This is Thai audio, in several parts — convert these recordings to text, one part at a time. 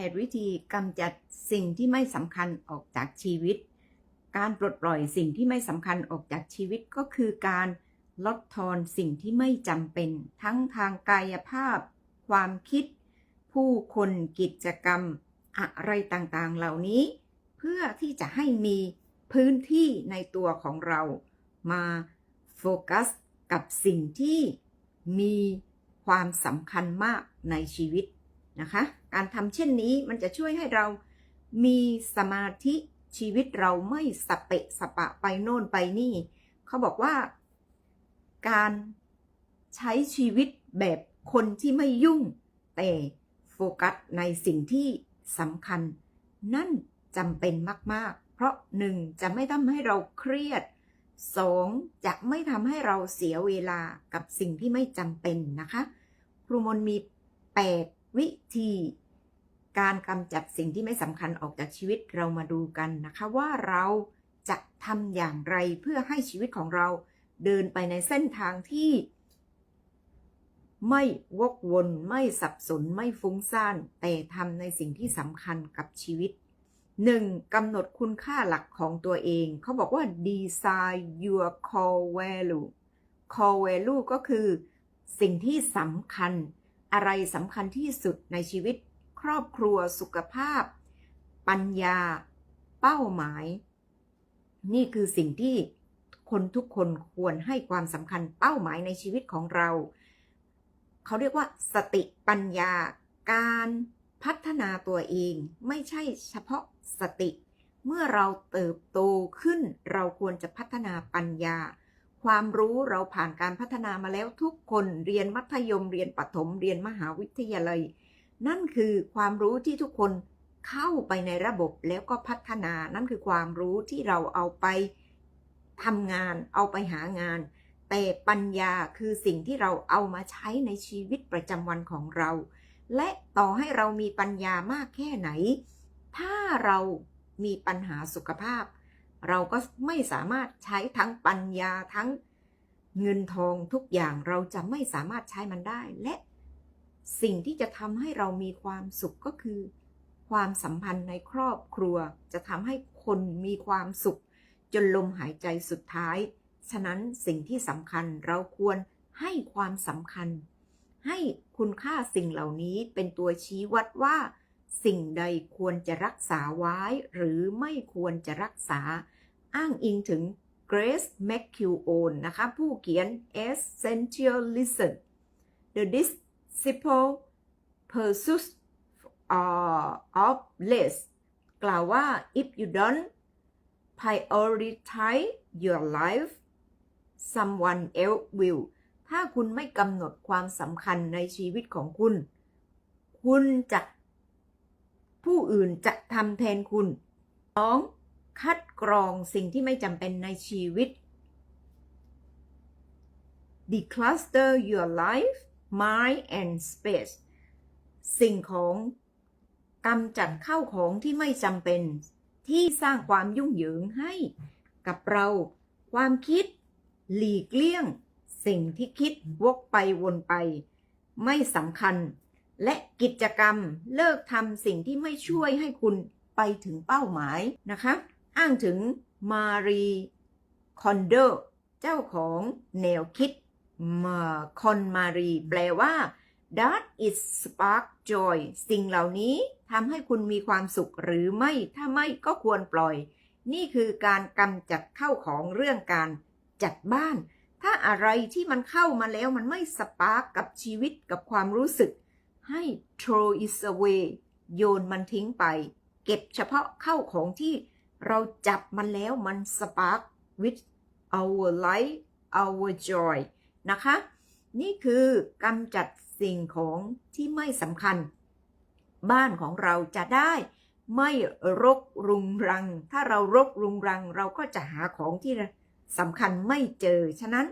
8 วิธีกำจัดสิ่งที่ไม่สำคัญออกจากชีวิต การปลดปล่อยสิ่งที่ไม่สำคัญออกจากชีวิตก็คือการลดทอนสิ่งที่ไม่จำเป็น ทั้งทางกายภาพ ความคิด ผู้คนกิจกรรม อะไรต่างๆ เหล่านี้ เพื่อที่จะให้มีพื้นที่ในตัวของเรามาโฟกัสกับสิ่งที่มีความสำคัญมากในชีวิตนะคะ การทำเช่นนี้มันจะช่วยให้เรามีสมาธิชีวิตเราไม่สเปะสปะไปโน่นไปนี่ เขาบอกว่า การใช้ชีวิตแบบคนที่ไม่ยุ่ง แต่โฟกัสในสิ่งที่สำคัญ นั่นจำเป็นมาก ๆ เพราะหนึ่งจะไม่ทำให้เราเครียดสองจะไม่ทำให้เราเสียเวลากับสิ่งที่ไม่จำเป็นนะคะ ครูมนมี 8 วิธี การกำจัดสิ่งที่ไม่สำคัญออกจากชีวิตเรามาดูกันนะคะว่าเราจะทำอย่างไรเพื่อให้ชีวิตของเราเดินไปในเส้นทางที่ ไม่วกวน ไม่สับสนไม่ฟุ้งซ่าน แต่ทำในสิ่งที่สำคัญกับชีวิต 1. กำหนดคุณค่าหลักของตัวเอง เขาบอกว่า design your core value core value ก็คือ สิ่งที่สำคัญ อะไรสำคัญที่สุดในชีวิต ครอบครัวสุขภาพ ปัญญา เป้าหมาย นี่คือสิ่งที่คนทุกคนควรให้ความสำคัญเป้าหมายในชีวิตของเรา เขาเรียกว่า สติปัญญา การพัฒนาตัวเอง ไม่ใช่เฉพาะสติ เมื่อเราเติบโตขึ้น เราควรจะพัฒนาปัญญา ความรู้เราผ่านการพัฒนามาแล้วทุกคนเรียนมัธยมเรียนประถมเรียนมหาวิทยาลัย นั่นคือความรู้ที่ทุกคนเข้าไปในระบบแล้วก็พัฒนา นั่นคือความรู้ที่เราเอาไปทำงาน เอาไปหางาน แต่ปัญญาคือสิ่งที่เราเอามาใช้ในชีวิตประจำวันของเรา และต่อให้เรามีปัญญามากแค่ไหน ถ้าเรามีปัญหาสุขภาพ เราก็ไม่สามารถใช้ทั้งปัญญาทั้งเงินทองทุกอย่างเราจะไม่สามารถใช้มันได้ และ สิ่งที่จะทำให้เรามีความสุขก็คือ ความสัมพันธ์ในครอบครัว จะทำให้คนมีความสุข จนลมหายใจสุดท้าย ฉะนั้นสิ่งที่สำคัญเราควรให้ความสำคัญ ให้คุณค่าสิ่งเหล่านี้เป็นตัวชี้วัดว่า สิ่งใดควรจะรักษาไว้ หรือไม่ควรจะรักษา อ้างอิงถึง Grace McKeown นะคะ ผู้เขียน Essentialism The Dis Disciple Pursuit of Less กล่าวว่า if you don't prioritize your life someone else will ถ้าคุณไม่กำหนดความสำคัญในชีวิตของคุณ คุณจะผู้อื่นจะทำแทนคุณ 2. คัดกรองสิ่งที่ไม่จำเป็นในชีวิต decluster your life mind and space สิ่งของกำจัดเข้าของที่ไม่จำเป็น ที่สร้างความยุ่งเหยิงให้กับเรา ความคิด หลีกเลี่ยง สิ่งที่คิดวกไปวนไป ไม่สำคัญ และกิจกรรมเลิกทำสิ่งที่ไม่ช่วยให้คุณไปถึงเป้าหมายนะคะ อ้างถึงมารีคอนเดอร์เจ้าของแนวคิด คอนมารีแปลว่า that is spark joy สิ่งเหล่านี้ทำให้คุณมีความสุขหรือไม่ ถ้าไม่ก็ควรปล่อย นี่คือการกำจัดเข้าของเรื่องการจัดบ้าน ถ้าอะไรที่มันเข้ามาแล้วมันไม่สปาร์กกับชีวิตกับความรู้สึก ให้ throw it away โยนมันทิ้งไป เก็บเฉพาะเข้าของที่เราจับมันแล้วมันสปาร์ก with our life our joy นะคะ นี่คือกำจัดสิ่งของที่ไม่สำคัญ บ้านของเราจะได้ไม่รกรุงรัง ถ้าเรารกรุงรัง เราก็จะหาของที่สำคัญไม่เจอ ฉะนั้น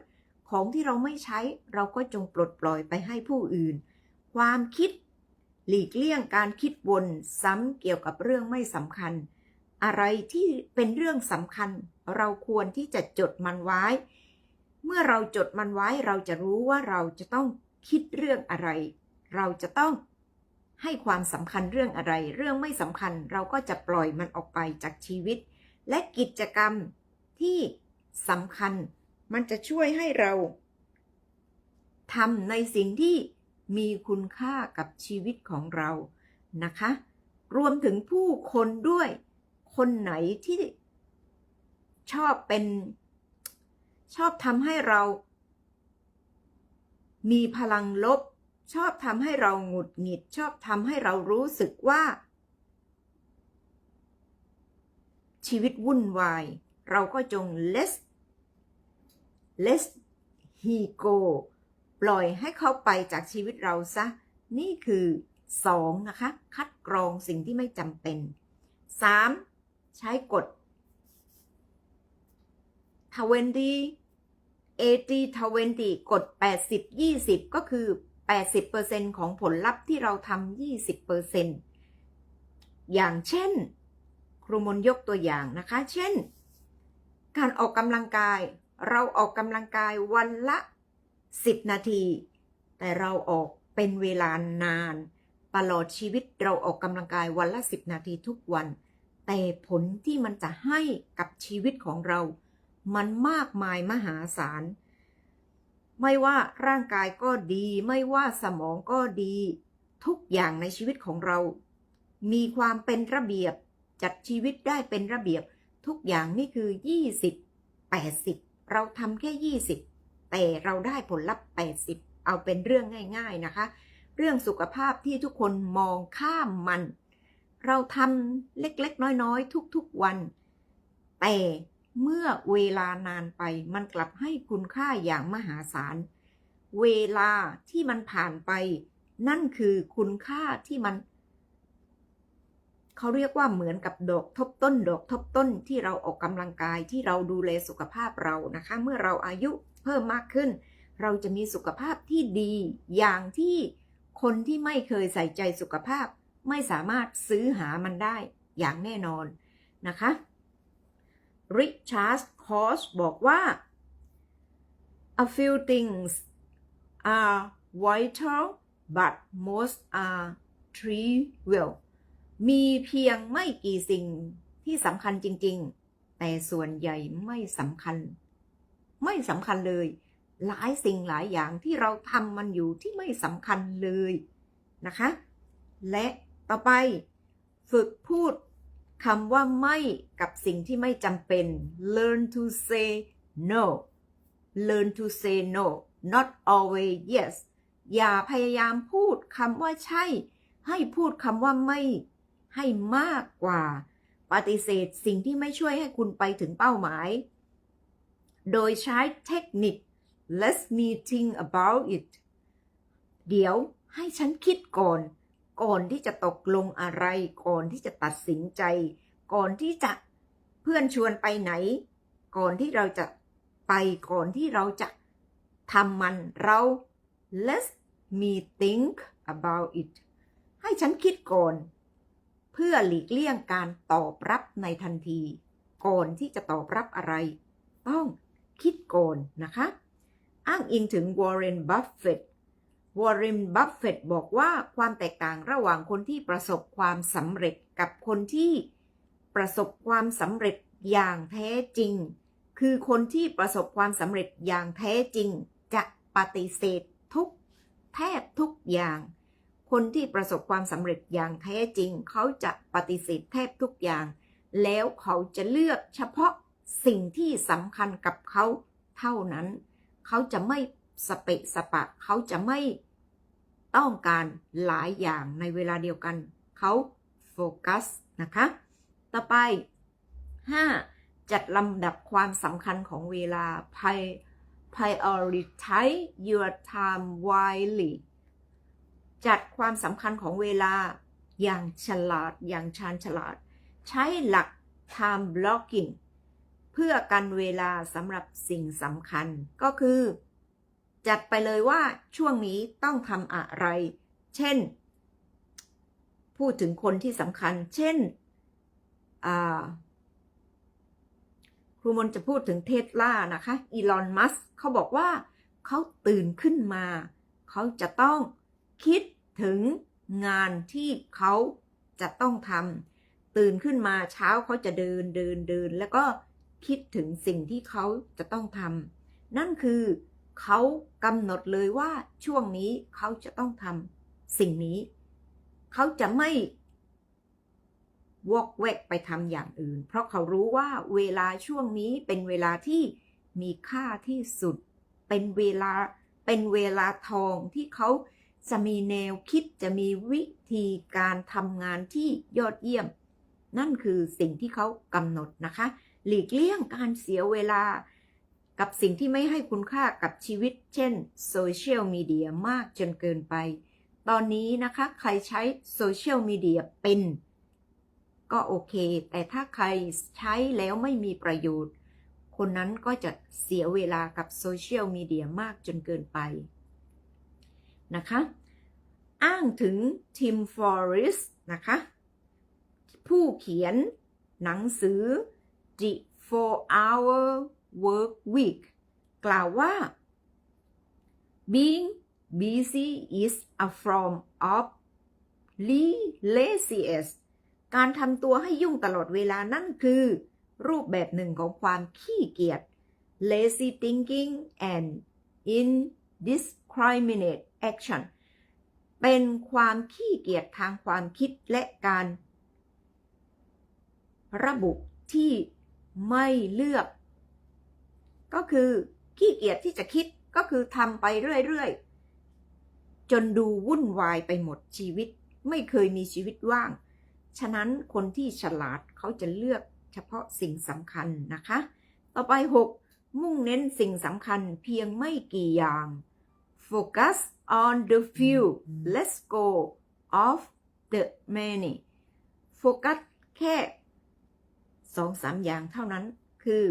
ของที่เราไม่ใช้เราก็จงปลดปล่อยไปให้ผู้อื่น ความคิดหลีกเลี่ยงการคิดวนซ้ำเกี่ยวกับเรื่องไม่สำคัญ อะไรที่เป็นเรื่องสำคัญ เราควรที่จะจดมันไว้ เมื่อเราจดมันไว้เราจะรู้ว่าเราจะต้องคิดเรื่องอะไร เราจะต้องให้ความสำคัญเรื่องอะไร เรื่องไม่สำคัญเราก็จะปล่อยมันออกไปจากชีวิต และกิจกรรมที่สำคัญ มันจะช่วยให้เราทำในสิ่งที่มีคุณค่ากับชีวิตของเรานะคะ รวมถึงผู้คนด้วย คนไหนที่ชอบเป็น ชอบทำให้เรา มีพลังลบ ชอบทำให้เราหงุดหงิด ชอบทำให้เรารู้สึกว่า ชีวิตวุ่นวาย เราก็จง let let he go ปล่อยให้เขาไปจากชีวิตเราซะ นี่คือสองนะคะ คัดกรองสิ่งที่ไม่จำเป็นสามใช้กฎ20 80 20กฎ80 20 ก็คือ 80%ของผลลัพธ์ที่เราทำ20%อย่างเช่น ครูมนยกตัวอย่างนะคะ เช่น การออกกำลังกาย เราออกกำลังกายวันละ 10 นาที แต่เราออกเป็นเวลานานตลอดชีวิตเราออกกำลังกายวันละ 10 นาทีทุกวัน แต่ผลที่มันจะให้กับชีวิตของเรา มันมากมายมหาศาล ไม่ว่าร่างกายก็ดี ไม่ว่าสมองก็ดี ทุกอย่างในชีวิตของเรา มีความเป็นระเบียบ จัดชีวิตได้เป็นระเบียบ ทุกอย่างนี่คือ 20 80 เราทำแค่ 20 แต่เราได้ผลลัพธ์ 80 เอาเป็นเรื่องง่าย ๆนะคะ เรื่องสุขภาพที่ทุกคนมองข้ามมัน เราทำเล็กๆ น้อยๆ ทุกๆวัน แต่ เมื่อเวลานานไปมันกลับให้คุณค่าอย่างมหาศาล เวลาที่มันผ่านไป นั่นคือคุณค่าที่มัน เขาเรียกว่าเหมือนกับดอกทบต้น ดอกทบต้นที่เราออกกำลังกายที่เราดูแลสุขภาพเรานะคะ เมื่อเราอายุเพิ่มมากขึ้น เราจะมีสุขภาพที่ดี อย่างที่คนที่ไม่เคยใส่ใจสุขภาพ ไม่สามารถซื้อหามันได้อย่างแน่นอนนะคะ ริชาร์ดคอสบอกว่า a few things are vital but most are trivial มีเพียงไม่กี่สิ่งที่สำคัญจริง ๆ แต่ส่วนใหญ่ไม่สำคัญ ไม่สำคัญเลย หลายสิ่งหลายอย่างที่เราทำมันอยู่ที่ไม่สำคัญเลยนะคะ และต่อไปฝึกพูด คำว่าไม่กับสิ่งที่ไม่จำเป็น learn to say no learn to say no not always yes อย่าพยายามพูดคำว่าใช่ ให้พูดคำว่าไม่ ให้มากกว่า ปฏิเสธสิ่งที่ไม่ช่วยให้คุณไปถึงเป้าหมาย โดยใช้เทคนิค let me think about it เดี๋ยวให้ฉันคิดก่อน ก่อนที่จะตกลงอะไร ก่อนที่จะตัดสินใจ ก่อนที่จะเพื่อนชวนไปไหน ก่อนที่เราจะไปก่อนที่เราจะทำมันเรา let me think about it ให้ฉันคิดก่อน เพื่อหลีกเลี่ยงการตอบรับในทันที ก่อนที่จะตอบรับอะไร ต้องคิดก่อนนะคะ อ้างอิงถึงวอร์เรน บัฟเฟต วอร์เรน บัฟเฟตบอกว่าความแตกต่างระหว่างคนที่ประสบความสำเร็จกับคนที่ประสบความสำเร็จอย่างแท้จริง คือคนที่ประสบความสำเร็จอย่างแท้จริง จะปฏิเสธทุกแทบทุกอย่าง คนที่ประสบความสำเร็จอย่างแท้จริง เขาจะปฏิเสธแทบทุกอย่าง แล้วเขาจะเลือกเฉพาะสิ่งที่สำคัญกับเขาเท่านั้น เขาจะไม่ สเปะสปะ เขาจะไม่ต้องการหลายอย่างในเวลาเดียวกัน เขาโฟกัสนะคะ ต่อไป 5. จัดลำดับความสำคัญของเวลา prioritize your time wisely จัดความสำคัญของเวลาอย่างฉลาดอย่างชาญฉลาด ใช้หลัก time blocking เพื่อกันเวลาสำหรับสิ่งสำคัญก็คือ จัดไปเลยว่าช่วงนี้ต้องทำอะไร เช่น พูดถึงคนที่สำคัญ เช่นครูมนจะพูดถึงเทสลานะคะ อีลอน มัสเขาบอกว่าเขาตื่นขึ้นมา เขาจะต้องคิดถึงงานที่เขาจะต้องทำตื่นขึ้นมาเช้าเขาจะเดินเดินเดิน แล้วก็คิดถึงสิ่งที่เขาจะต้องทำนั่นคือ เขากำหนดเลยว่าช่วงนี้เขาจะต้องทำสิ่งนี้ เขาจะไม่วอกแวกไปทำอย่างอื่น เพราะเขารู้ว่าเวลาช่วงนี้เป็นเวลาที่มีค่าที่สุด เป็นเวลาเป็นเวลาทองที่เขาจะมีแนวคิดจะมีวิธีการทำงานที่ยอดเยี่ยม นั่นคือสิ่งที่เขากำหนดนะคะ หลีกเลี่ยงการเสียเวลา กับสิ่งที่ไม่ให้คุณค่ากับชีวิต เช่นโซเชียลมีเดียมากจนเกินไป ตอนนี้นะคะใครใช้โซเชียลมีเดียเป็น ก็โอเค แต่ถ้าใครใช้แล้วไม่มีประโยชน์ คนนั้นก็จะเสียเวลากับโซเชียลมีเดียมากจนเกินไปนะคะ อ้างถึงทิมฟอริสนะคะ ผู้เขียนหนังสือ The 4-Hour Work Week กล่าวว่า being busy is a form of laziness การทำตัวให้ยุ่งตลอดเวลานั่นคือ รูปแบบหนึ่งของความขี้เกียจ lazy thinking and indiscriminate action เป็นความขี้เกียจทางความคิดและการ ระบุที่ไม่เลือก ก็คือขี้เกียจที่จะคิดก็คือทำไปเรื่อยๆ จนดูวุ่นวายไปหมดชีวิต ไม่เคยมีชีวิตว่าง ฉะนั้นคนที่ฉลาดเขาจะเลือกเฉพาะสิ่งสำคัญนะคะ ต่อไป 6 มุ่งเน้นสิ่งสำคัญเพียงไม่กี่อย่าง focus on the few let's go of the many โฟกัสแค่สองสามอย่างเท่านั้นคือ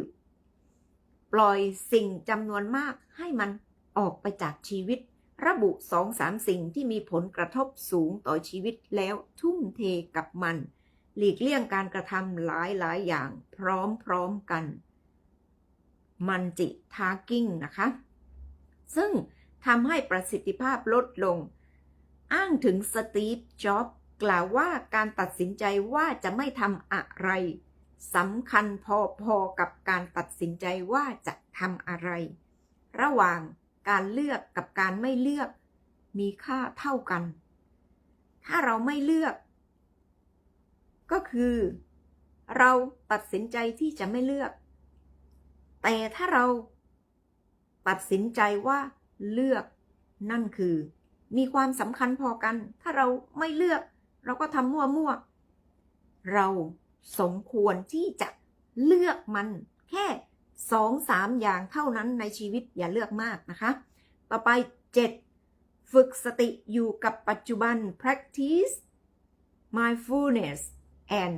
ปล่อยสิ่งจำนวนมากให้มันออกไปจากชีวิต ระบุสองสามสิ่งที่มีผลกระทบสูงต่อชีวิตแล้วทุ่มเทกับมัน หลีกเลี่ยงการกระทำหลายหลายอย่างพร้อมๆกัน มันจิทาร์กิ้งนะคะ ซึ่งทำให้ประสิทธิภาพลดลง อ้างถึงสตีฟ จ็อบกล่าวว่าการตัดสินใจว่าจะไม่ทำอะไร สำคัญพอๆกับการตัดสินใจว่าจะทำอะไร ระหว่างการเลือกกับการไม่เลือกมีค่าเท่ากัน ถ้าเราไม่เลือก ก็คือ เราตัดสินใจที่จะไม่เลือก แต่ถ้าเราตัดสินใจว่าเลือกนั่นคือ มีความสำคัญพอกัน ถ้าเราไม่เลือก เราก็ทำมั่วๆเรา สมควรที่จะเลือกมันแค่สองสามอย่างเท่านั้นในชีวิตอย่าเลือกมากนะคะ ต่อไป 7. ฝึกสติอยู่กับปัจจุบัน practice mindfulness and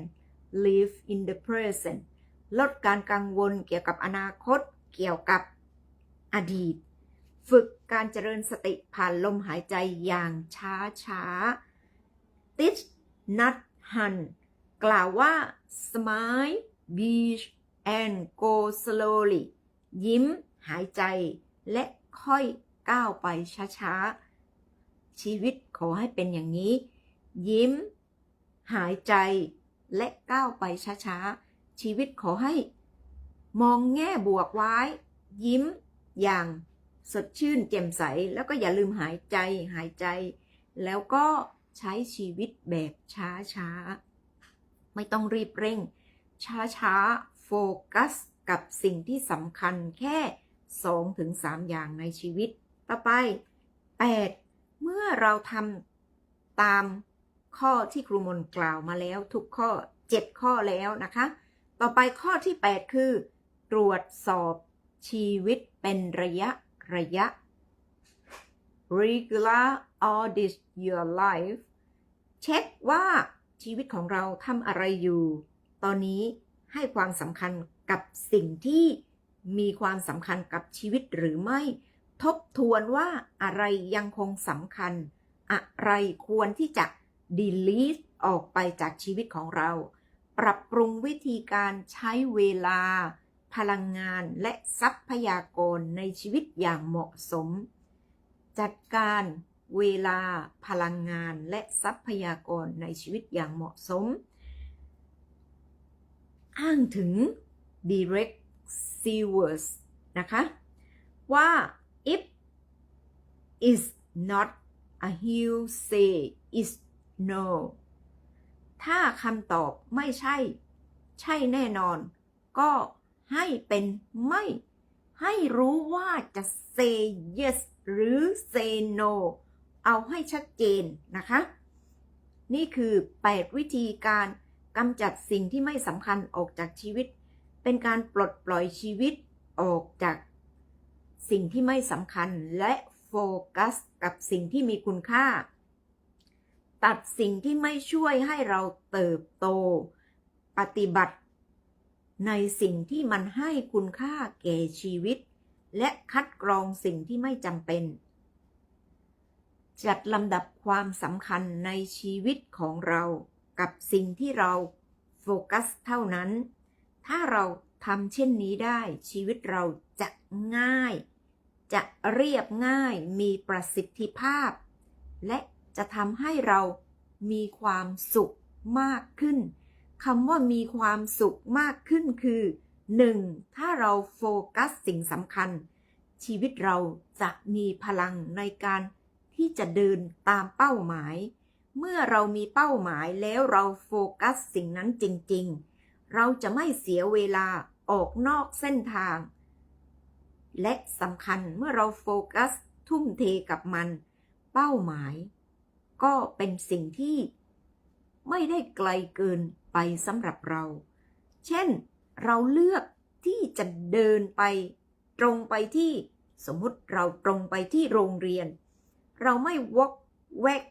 live in the present ลดการกังวลเกี่ยวกับอนาคตเกี่ยวกับอดีต ฝึกการเจริญสติผ่านลมหายใจอย่างช้าช้าติชนัทฮัน กล่าวว่า smile beach and go slowly ยิ้ม หายใจ และค่อยก้าวไปช้าๆ ชีวิตขอให้เป็นอย่างนี้ ยิ้ม หายใจ และก้าวไปช้าๆ ชีวิตขอให้ มองแง่บวกไว้ ยิ้มอย่างสดชื่นแจ่มใส แล้วก็อย่าลืมหายใจหายใจ แล้วก็ใช้ชีวิตแบบช้าๆ ไม่ต้องรีบเร่ง ช้าๆ โฟกัส กับสิ่งที่สำคัญแค่ 2-3ถึงอย่างในชีวิต ต่อไป 8. เมื่อเราทำตามข้อที่ครูมนกล่าวมาแล้วทุกข้อ 7 ข้อแล้วนะคะ ต่อไปข้อที่ 8 คือ ตรวจสอบชีวิตเป็นระยะระยะ regular audit your life เช็คว่า ชีวิตของเราทำอะไรอยู่ ตอนนี้ให้ความสำคัญกับสิ่งที่มีความสำคัญกับชีวิตหรือไม่ ทบทวนว่าอะไรยังคงสำคัญ อะไรควรที่จะ delete ออกไปจากชีวิตของเรา ปรับปรุงวิธีการใช้เวลา พลังงานและทรัพยากรในชีวิตอย่างเหมาะสม จัดการ เวลาพลังงานและทรัพยากรในชีวิตอย่างเหมาะสม อ้างถึง direct sewers นะคะ ว่า if is not a he'll say is no ถ้าคำตอบไม่ใช่ ใช่แน่นอน ก็ให้เป็นไม่ ให้รู้ว่าจะ say yes หรือ say no เอาให้ชัดเจนนะคะ นี่คือ 8 วิธีการกำจัดสิ่งที่ไม่สำคัญออกจากชีวิต เป็นการปลดปล่อยชีวิตออกจากสิ่งที่ไม่สำคัญและโฟกัสกับสิ่งที่มีคุณค่า ตัดสิ่งที่ไม่ช่วยให้เราเติบโต ปฏิบัติ ในสิ่งที่มันให้คุณค่าแก่ชีวิต และคัดกรองสิ่งที่ไม่จำเป็น จัดลำดับความสำคัญในชีวิตของเรากับสิ่งที่เราโฟกัสเท่านั้น ถ้าเราทำเช่นนี้ได้ ชีวิตเราจะง่าย จะเรียบง่าย มีประสิทธิภาพ และจะทำให้เรามีความสุขมากขึ้นคำว่ามีความสุขมากขึ้นคือ 1. ถ้าเราโฟกัสสิ่งสำคัญ ชีวิตเราจะมีพลังในการ ที่จะเดินตามเป้าหมาย เมื่อเรามีเป้าหมายแล้วเราโฟกัสสิ่งนั้นจริง ๆ เราจะไม่เสียเวลาออกนอกเส้นทาง และสำคัญเมื่อเราโฟกัสทุ่มเทกับมัน เป้าหมาย ก็เป็นสิ่งที่ ไม่ได้ไกลเกินไปสำหรับเรา เช่น เราเลือกที่จะเดินไป ตรงไปที่สมมุติเราตรงไปที่โรงเรียน เราไม่วกแวก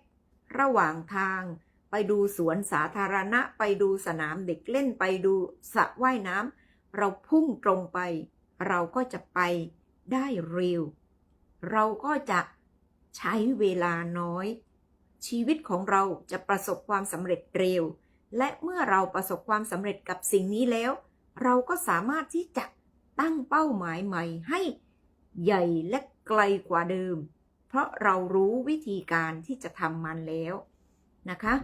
ระหว่างทาง ไปดูสวนสาธารณะ ไปดูสนามเด็กเล่นไปดูสระว่ายน้ำเราพุ่งตรงไป เราก็จะไปได้เร็ว เราก็จะใช้เวลาน้อย ชีวิตของเราจะประสบความสำเร็จเร็ว และเมื่อเราประสบความสำเร็จกับสิ่งนี้แล้ว เราก็สามารถที่จะตั้งเป้าหมายใหม่ให้ใหญ่และไกลกว่าเดิม เพราะเรารู้วิธีการที่จะทำมันแล้วนะคะ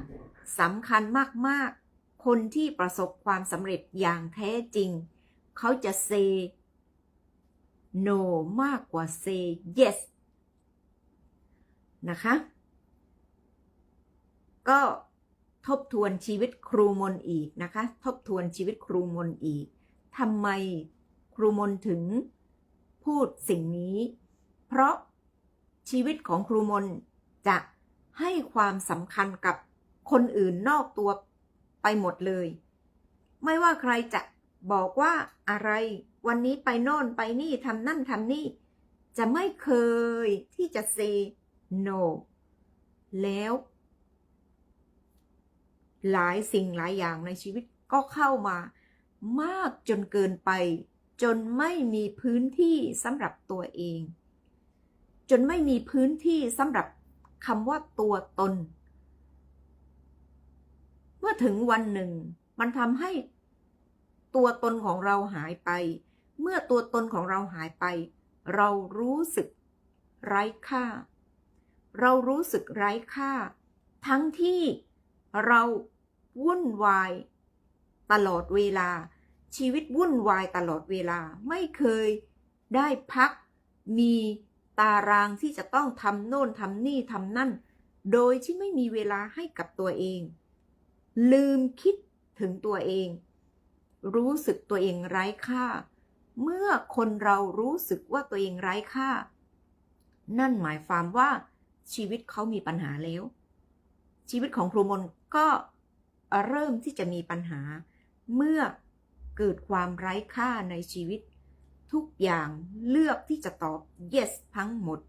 สำคัญมากๆ คนที่ประสบความสำเร็จอย่างแท้จริง เขาจะ say no มากกว่า say yes นะคะ ก็ทบทวนชีวิตครูมนอีกนะคะ ทบทวนชีวิตครูมนอีกทำไมครูมนถึงพูดสิ่งนี้ เพราะ ชีวิตของครูมนจะให้ความสำคัญกับคนอื่นนอกตัวไปหมดเลย ไม่ว่าใครจะบอกว่าอะไร วันนี้ไปโน่นไปนี่ทำนั่นทำนี่ จะไม่เคยที่จะ say no แล้ว หลายสิ่งหลายอย่างในชีวิตก็เข้ามามากจนเกินไป จนไม่มีพื้นที่สำหรับตัวเอง จนไม่มีพื้นที่สำหรับคำว่าตัวตน เมื่อถึงวันหนึ่ง มันทำให้ตัวตนของเราหายไป เมื่อตัวตนของเราหายไป เรารู้สึกไร้ค่า เรารู้สึกไร้ค่า ทั้งที่เราวุ่นวาย ตลอดเวลา ชีวิตวุ่นวายตลอดเวลาไม่เคยได้พักมี ตารางที่จะต้องทำโน่นทำนี่ทำนั่น โดยที่ไม่มีเวลาให้กับตัวเอง ลืมคิดถึงตัวเอง รู้สึกตัวเองไร้ค่า เมื่อคนเรารู้สึกว่าตัวเองไร้ค่า นั่นหมายความว่าชีวิตเขามีปัญหาแล้ว ชีวิตของครูมนก็เริ่มที่จะมีปัญหา เมื่อเกิดความไร้ค่าในชีวิต ทุกอย่างเลือกที่จะตอบ yes ทั้งหมด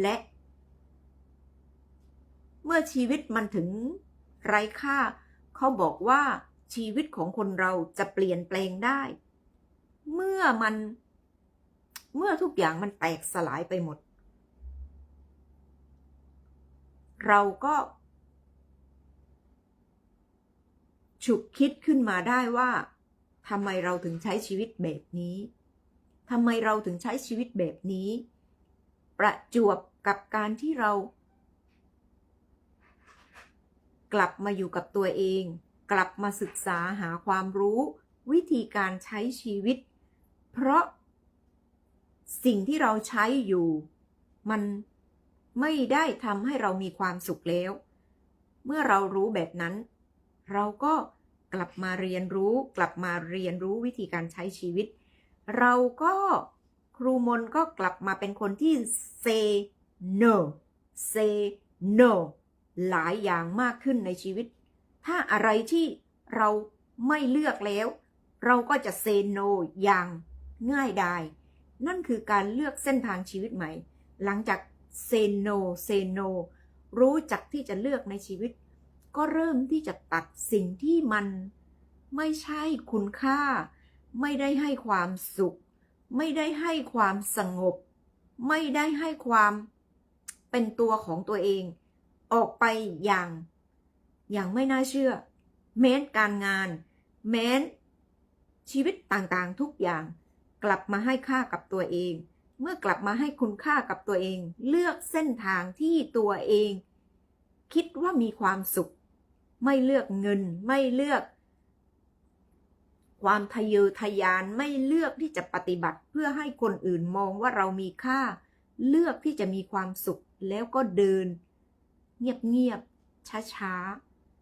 และ เมื่อชีวิตมันถึงไร้ค่า เขาบอกว่าชีวิตของคนเราจะเปลี่ยนแปลงได้ เมื่อมัน เมื่อทุกอย่างมันแตกสลายไปหมด เราก็ ฉุกคิดขึ้นมาได้ว่าทำไมเราถึงใช้ชีวิตแบบนี้ ทำไมเราถึงใช้ชีวิตแบบนี้ ประจวบกับการที่เรา กลับมาอยู่กับตัวเอง กลับมาศึกษาหาความรู้ วิธีการใช้ชีวิต เพราะ สิ่งที่เราใช้อยู่ มันไม่ได้ทำให้เรามีความสุขแล้ว เมื่อเรารู้แบบนั้น เราก็กลับมาเรียนรู้ กลับมาเรียนรู้วิธีการใช้ชีวิต เราก็ครูมนก็กลับมาเป็นคนที่ say no say no หลายอย่างมากขึ้นในชีวิต ถ้าอะไรที่เราไม่เลือกแล้ว เราก็จะ say no อย่างง่ายดาย นั่นคือการเลือกเส้นทางชีวิตใหม่ หลังจาก say no say no รู้จักที่จะเลือกในชีวิต ก็เริ่มที่จะตัดสิ่งที่มันไม่ใช่คุณค่า ไม่ได้ให้ความสุข ไม่ได้ให้ความสงบ ไม่ได้ให้ความเป็นตัวของตัวเอง ออกไปอย่าง อย่างไม่น่าเชื่อ แม้นการงาน แม้นชีวิตต่างๆทุกอย่าง กลับมาให้ค่ากับตัวเอง เมื่อกลับมาให้คุณค่ากับตัวเอง เลือกเส้นทางที่ตัวเอง คิดว่ามีความสุข ไม่เลือกเงิน ไม่เลือก ความทะเยอทะยานไม่เลือกที่จะปฏิบัติเพื่อให้คนอื่นมองว่าเรามีค่า เลือกที่จะมีความสุขแล้วก็เดิน เงียบๆช้า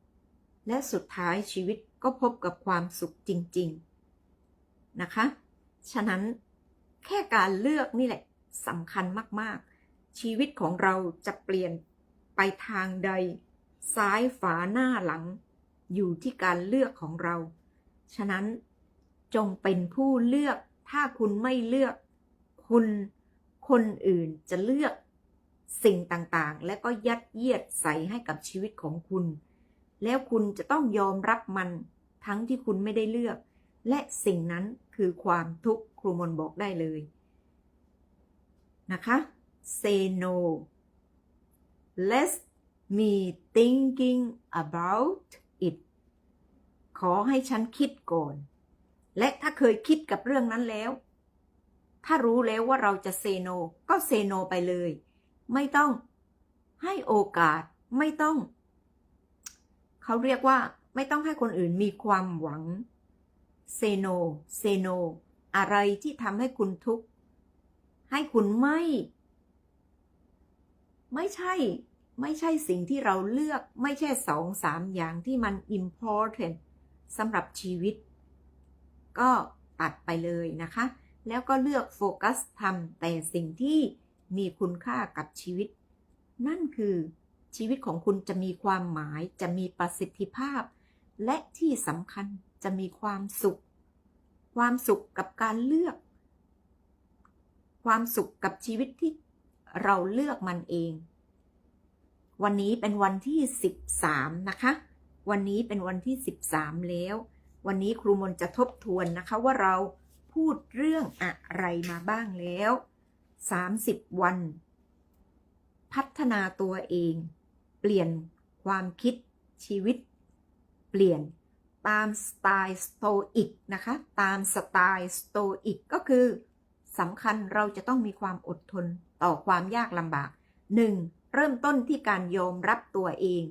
ๆ และสุดท้ายชีวิตก็พบกับความสุขจริง ๆ นะคะ ฉะนั้นแค่การเลือกนี่แหละสำคัญมากๆ ชีวิตของเราจะเปลี่ยนไปทางใด ซ้ายฝาหน้าหลัง อยู่ที่การเลือกของเรา ฉะนั้นจงเป็นผู้เลือก ถ้าคุณไม่เลือก คุณคนอื่นจะเลือกสิ่งต่างๆ และก็ยัดเยียดใส่ให้กับชีวิตของคุณ แล้วคุณจะต้องยอมรับมันทั้งที่คุณไม่ได้เลือก และสิ่งนั้นคือความทุกข์ครูมนบอกได้เลยนะคะ say no let me thinking about it ขอให้ฉันคิดก่อน และถ้าเคยคิดกับเรื่องนั้นแล้ว ถ้ารู้แล้วว่าเราจะเซโน ก็เซโนไปเลย ไม่ต้องให้โอกาสไม่ต้อง เขาเรียกว่าไม่ต้องให้คนอื่นมีความหวังเซโนเซโนอะไรที่ทำให้คุณทุกข์ให้คุณไม่ ไม่ใช่ ไม่ใช่สิ่งที่เราเลือก ไม่ใช่สองสามอย่างที่มัน important สำหรับชีวิต ก็ตัดไปเลยนะคะ แล้วก็เลือกโฟกัสทำแต่สิ่งที่มีคุณค่ากับชีวิต นั่นคือชีวิตของคุณจะมีความหมายจะมีประสิทธิภาพ และที่สำคัญจะมีความสุข ความสุขกับการเลือก ความสุขกับชีวิตที่เราเลือกมันเอง วันนี้เป็นวันที่ 13 นะคะ วันนี้เป็นวันที่ 13 แล้ว วันนี้ครูมนจะทบทวนนะคะว่าเราพูดเรื่องอะไรมาบ้างแล้ว 30 วัน พัฒนาตัวเอง เปลี่ยนความคิดชีวิต เปลี่ยนตามสไตล์สโตอิกนะคะ ตามสไตล์สโตอิกก็คือสำคัญเราจะต้องมีความอดทนต่อความยากลำบาก 1. เริ่มต้นที่การยอมรับตัวเอง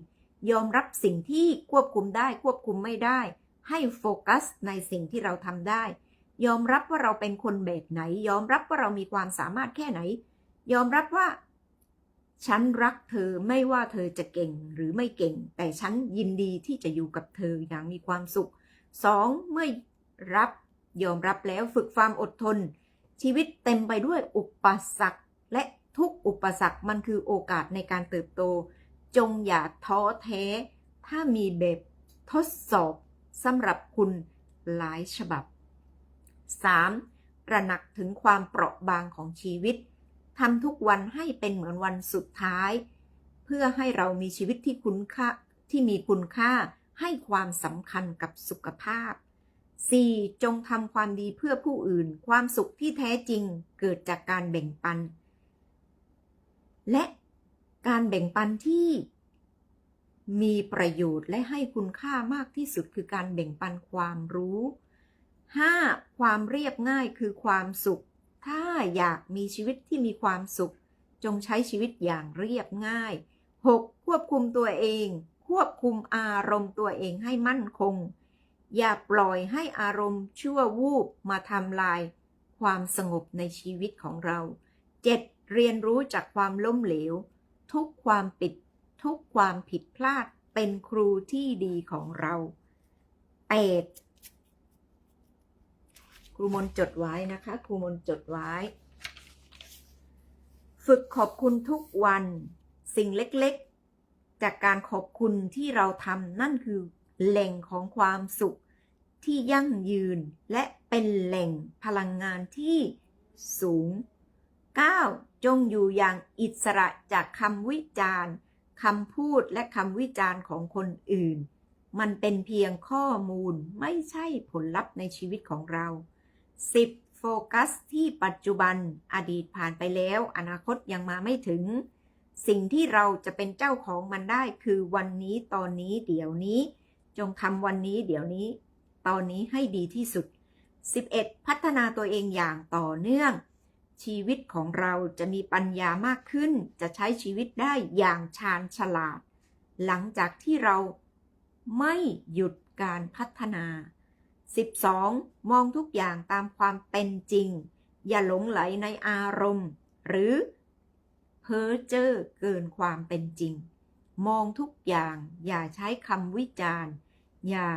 ยอมรับสิ่งที่ควบคุมได้ควบคุมไม่ได้ ให้โฟกัสในสิ่งที่เราทำได้ ยอมรับว่าเราเป็นคนแบบไหน ยอมรับว่าเรามีความสามารถแค่ไหน ยอมรับว่า ฉันรักเธอไม่ว่าเธอจะเก่งหรือไม่เก่ง แต่ฉันยินดีที่จะอยู่กับเธออย่างมีความสุข 2. เมื่อรับยอมรับแล้วฝึกความอดทน ชีวิตเต็มไปด้วยอุปสรรคและทุกอุปสรรคมันคือโอกาสในการเติบโต จงอย่าท้อแท้ ถ้ามีแบบทดสอบสำหรับคุณหลายฉบับ 3. ระหนักถึงความเปราะบางของชีวิตทำทุกวันให้เป็นเหมือนวันสุดท้าย เพื่อให้เรามีชีวิตที่คุณค่าที่มีคุณค่าให้ความสำคัญกับสุขภาพ 4. จงทำความดีเพื่อผู้อื่น ความสุขที่แท้จริงเกิดจากการแบ่งปัน และ การแบ่งปันที่มีประโยชน์และให้คุณค่ามากที่สุดคือการแบ่งปันความรู้ 5. ความเรียบง่ายคือความสุข ถ้าอยากมีชีวิตที่มีความสุข จงใช้ชีวิตอย่างเรียบง่าย 6. ควบคุมตัวเอง ควบคุมอารมณ์ตัวเองให้มั่นคง อย่าปล่อยให้อารมณ์ชั่ววูบมาทำลาย ความสงบในชีวิตของเรา 7. เรียนรู้จากความล้มเหลว ทุกความปิด ทุกความผิดพลาดเป็นครูที่ดีของเรา 8. ครูมนจดไว้นะคะครูมนจดไว้ ฝึกขอบคุณทุกวัน สิ่งเล็กๆ จากการขอบคุณที่เราทำนั่นคือแหล่งของความสุขที่ยั่งยืนและเป็นแหล่งพลังงานที่สูง 9. จงอยู่อย่างอิสระจากคำวิจารณ์คำพูดและคำวิจารณ์ของคนอื่น มันเป็นเพียงข้อมูลไม่ใช่ผลลัพธ์ในชีวิตของเรา 10. โฟกัสที่ปัจจุบันอดีตผ่านไปแล้ว อนาคตยังมาไม่ถึง สิ่งที่เราจะเป็นเจ้าของมันได้คือวันนี้ตอนนี้เดี๋ยวนี้ จงทำวันนี้เดี๋ยวนี้ ตอนนี้ให้ดีที่สุด 11. พัฒนาตัวเองอย่างต่อเนื่อง ชีวิตของเราจะมีปัญญามากขึ้น จะใช้ชีวิตได้อย่างชาญฉลาด หลังจากที่เราไม่หยุดการพัฒนา 12. มองทุกอย่างตามความเป็นจริง อย่าหลงไหลในอารมณ์ หรือเพ้อเจ้อเกินความเป็นจริง มองทุกอย่าง อย่าใช้คำวิจารณ์ อย่า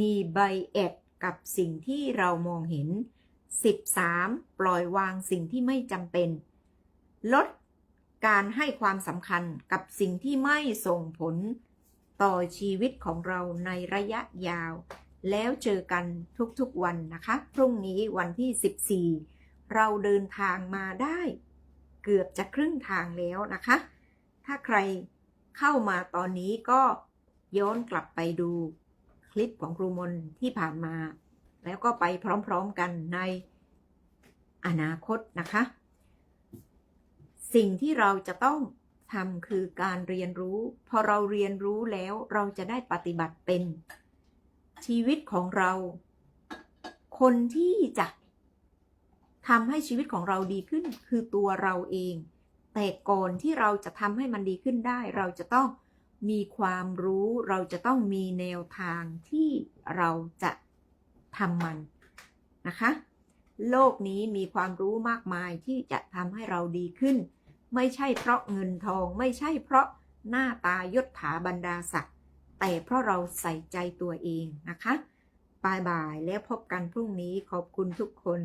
มีไบเอ็ดกับสิ่งที่เรามองเห็น 13. ปล่อยวางสิ่งที่ไม่จำเป็น ลดการให้ความสำคัญกับสิ่งที่ไม่ส่งผลต่อชีวิตของเราในระยะยาว แล้วเจอกันทุกๆวันนะคะ พรุ่งนี้วันที่ 14 เราเดินทางมาได้ เกือบจะครึ่งทางแล้วนะคะ ถ้าใครเข้ามาตอนนี้ก็ย้อนกลับไปดูคลิปของครูมนที่ผ่านมา แล้วก็ไปพร้อมๆกันในอนาคตนะคะ สิ่งที่เราจะต้องทำคือการเรียนรู้ พอเราเรียนรู้แล้วเราจะได้ปฏิบัติเป็นชีวิตของเรา คนที่จะทำให้ชีวิตของเราดีขึ้นคือตัวเราเอง แต่ก่อนที่เราจะทำให้มันดีขึ้นได้ เราจะต้องมีความรู้ เราจะต้องมีแนวทางที่เราจะ ทำมันนะคะ โลกนี้มีความรู้มากมายที่จะทำให้เราดีขึ้น ไม่ใช่เพราะเงินทองไม่ใช่เพราะหน้าตายศถาบรรดาศักดิ์แต่เพราะเราใส่ใจตัวเองนะคะบายบายแล้วพบกันพรุ่งนี้ขอบคุณทุกคน